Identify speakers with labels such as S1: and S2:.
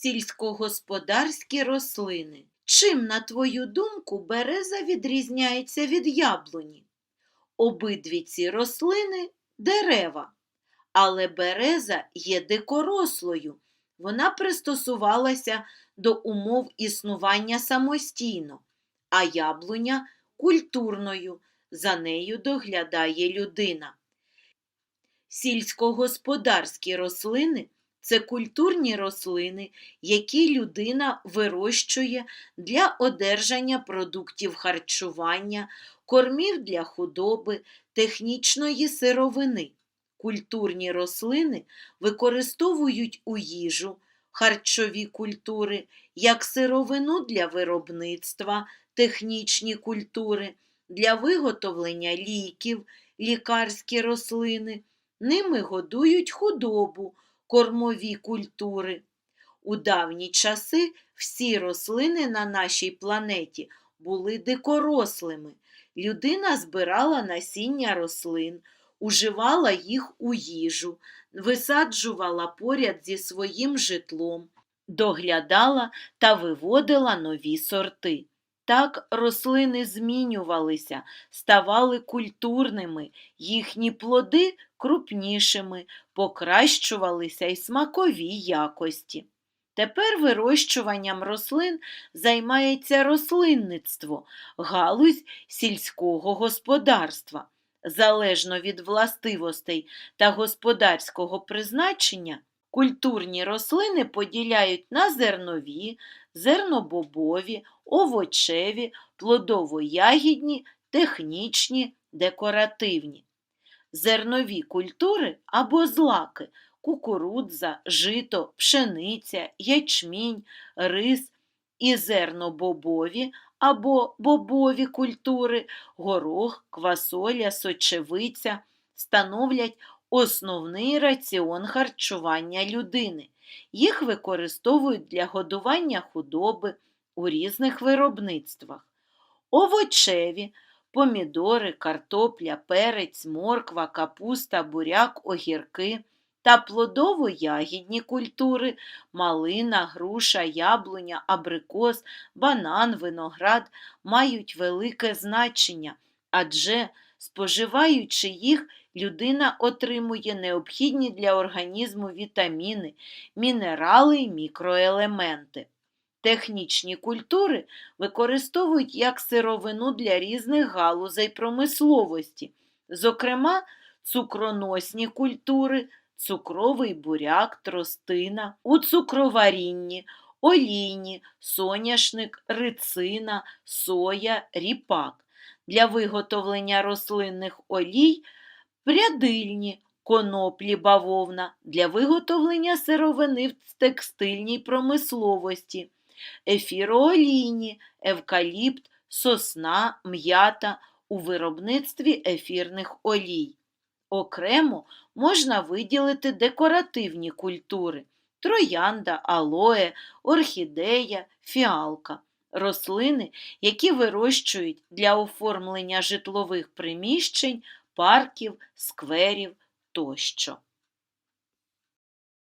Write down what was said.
S1: Сільськогосподарські рослини. Чим, на твою думку, береза відрізняється від яблуні? Обидві ці рослини дерева, але береза є дикорослою. Вона пристосувалася до умов існування самостійно, а яблуня культурною, за нею доглядає людина. Сільськогосподарські рослини це культурні рослини, які людина вирощує для одержання продуктів харчування, кормів для худоби, технічної сировини. Культурні рослини використовують у їжу, харчові культури, як сировину для виробництва, технічні культури, для виготовлення ліків, лікарські рослини. Ними годують худобу, кормові культури. У давні часи всі рослини на нашій планеті були дикорослими. Людина збирала насіння рослин, уживала їх у їжу, висаджувала поряд зі своїм житлом, доглядала та виводила нові сорти. Так рослини змінювалися, ставали культурними, їхні плоди крупнішими, покращувалися й смакові якості. Тепер вирощуванням рослин займається рослинництво, галузь сільського господарства. Залежно від властивостей та господарського призначення, культурні рослини поділяють на зернові, зернобобові, овочеві, плодово-ягідні, технічні, декоративні. Зернові культури або злаки кукурудза, жито, пшениця, ячмінь, рис і зернобобові або бобові культури, горох, квасоля, сочевиця становлять основний раціон харчування людини. Їх використовують для годування худоби у різних виробництвах. Овочеві помідори, картопля, перець, морква, капуста, буряк, огірки та плодово-ягідні культури малина, груша, яблуня, абрикос, банан, виноград мають велике значення, адже, споживаючи їх, людина отримує необхідні для організму вітаміни, мінерали і мікроелементи. Технічні культури використовують як сировину для різних галузей промисловості, зокрема, цукроносні культури, цукровий буряк, тростина, у цукроварінні, олійні, соняшник, рицина, соя, ріпак. Для виготовлення рослинних олій прядильні, коноплі бавовна, для виготовлення сировини в текстильній промисловості ефіроолійні, евкаліпт, сосна, м'ята у виробництві ефірних олій. Окремо можна виділити декоративні культури троянда, алоє, орхідея, фіалка. Рослини, які вирощують для оформлення житлових приміщень, парків, скверів тощо.